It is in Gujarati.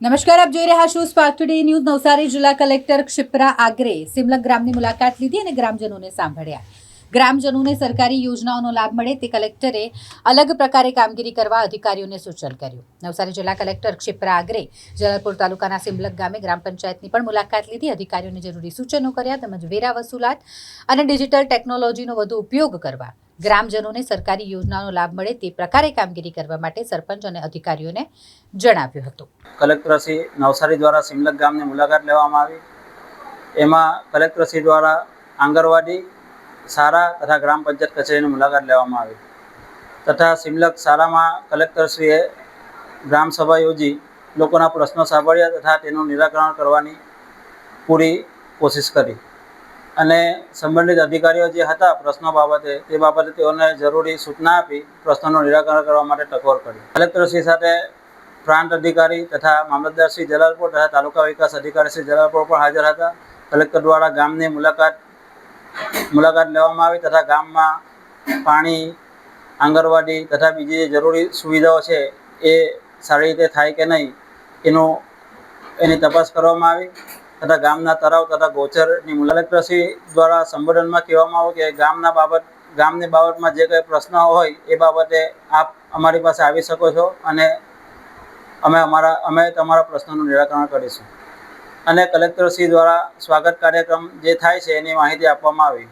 નમસ્કાર, આપ જોઈ રહ્યા છો સ્પાર્ક ટુડે ન્યૂઝ નવસારી જિલ્લા કલેક્ટર ક્ષિપ્રા આગ્રે સિમલક ગ્રામની મુલાકાત લીધી અને ગ્રામજનોને સાંભળ્યા. ગ્રામજનોને સરકારી યોજનાઓનો લાભ મળે તે કલેક્ટરે અલગ પ્રકારે કામગીરી કરવા અધિકારીઓને સૂચન કર્યું. નવસારી જિલ્લા કલેક્ટર ક્ષિપ્રા આગ્રે જલાલપુર તાલુકાના સિમલક ગામે ગ્રામ પંચાયતની પણ મુલાકાત લીધી. અધિકારીઓને જરૂરી સૂચનો કર્યા તેમજ વેરા વસૂલાત અને ડિજિટલ ટેકનોલોજીનો વધુ ઉપયોગ કરવા ગ્રામજનોને સરકારી યોજનાનો લાભ મળે તે પ્રકારે કામગીરી કરવા માટે સરપંચ અને અધિકારીઓને જણાવ્યું હતું. કલેક્ટરશ્રી નવસારી દ્વારા સિમલક ગામની મુલાકાત લેવામાં આવી. એમાં કલેક્ટરશ્રી દ્વારા આંગણવાડી, શાળા તથા ગ્રામ પંચાયત કચેરીની મુલાકાત લેવામાં આવી. તથા સિમલક શાળામાં કલેક્ટરશ્રીએ ગ્રામસભા યોજી લોકોના પ્રશ્નો સાંભળ્યા તથા તેનું નિરાકરણ કરવાની પૂરી કોશિશ કરી. અને સંબંધિત અધિકારીઓ જે હતા પ્રશ્નો બાબતે, તે બાબતે તેઓને જરૂરી સૂચના આપી પ્રશ્નોનું નિરાકરણ કરવા માટે ટકોર કરી. કલેક્ટરશ્રી સાથે પ્રાંત અધિકારી તથા મામલતદાર શ્રી જલાલપુર તથા તાલુકા વિકાસ અધિકારી શ્રી જલાલપુર પણ હાજર હતા. કલેક્ટર દ્વારા ગામની મુલાકાત મુલાકાત લેવામાં આવી તથા ગામમાં પાણી, આંગણવાડી તથા બીજી જે જરૂરી સુવિધાઓ છે એ સારી રીતે થાય કે નહીં, એનું, એની તપાસ કરવામાં આવી. તથા ગામના તળાવ તથા ગોચરની કલેક્ટરશ્રી દ્વારા સંબોધનમાં કહેવામાં આવ્યું કે ગામના બાબત, ગામની બાબતમાં જે કંઈ પ્રશ્ન હોય એ બાબતે આપ અમારી પાસે આવી શકો છો અને અમે અમારા, અમે તમારા પ્રશ્નોનું નિરાકરણ કરીશું. અને કલેક્ટરશ્રી દ્વારા સ્વાગત કાર્યક્રમ જે થાય છે એની માહિતી આપવામાં આવી.